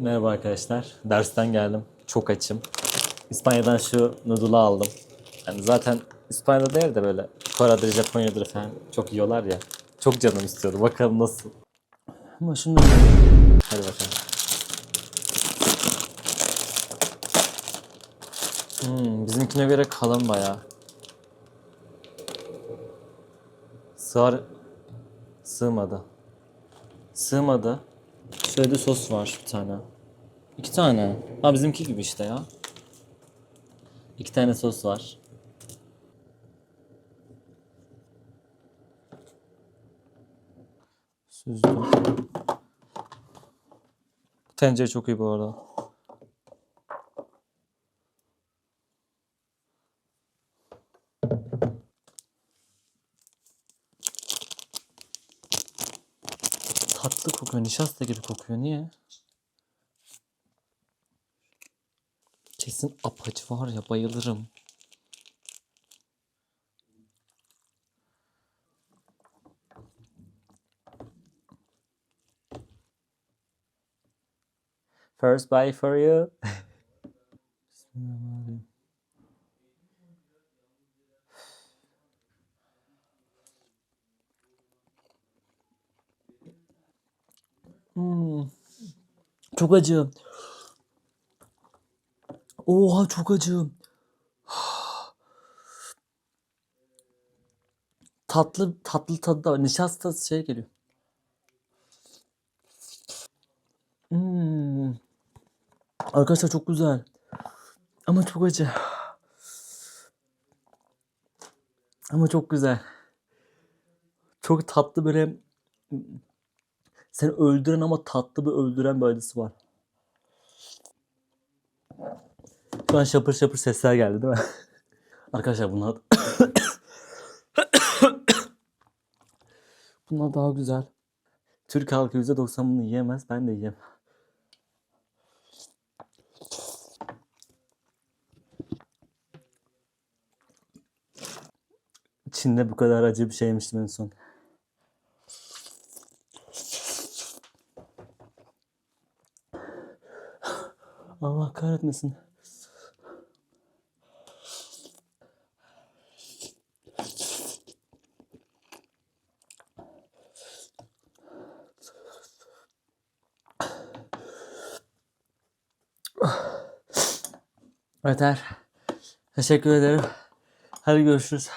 Merhaba arkadaşlar. Dersten geldim. Çok açım. İspanya'dan şu noodle'ı aldım. Yani zaten İspanya'da değil de böyle Kore'dir, Japonya'dır falan çok yiyorlar ya. Çok canım istiyordu. Bakalım nasıl. Ama şunu Hadi bakalım. Hmm, bizimkine göre kalın bayağı. Sığar... Sığmadı. Sığmadı. Şöyle de sos var bir tane. İki tane. Ha bizimki gibi işte ya. İki tane sos var. Süzdüm. Tencere çok iyi bu arada. Tatlı kokuyor. Nişasta gibi kokuyor. Niye? Kesin apaçı var ya bayılırım. First bite for you. Bismillahirrahmanirrahim. Hmm. Çok acı. Oha çok acı. Tatlı tatlı tadı da var. Nişasta şey geliyor. Hmm. Arkadaşlar çok güzel. Ama çok acı. Ama çok güzel. Çok tatlı böyle seni öldüren ama tatlı bir öldüren bir acısı var. Şu an şapır şapır sesler geldi değil mi? Arkadaşlar bunlar bunlar daha güzel. Türk halkı %90 bunu yiyemez. Ben de yiyemem. Çin'de bu kadar acı bir şey yemiştim en son. Allah kahretmesin. Yeter. Teşekkür ederim. Hadi görüşürüz.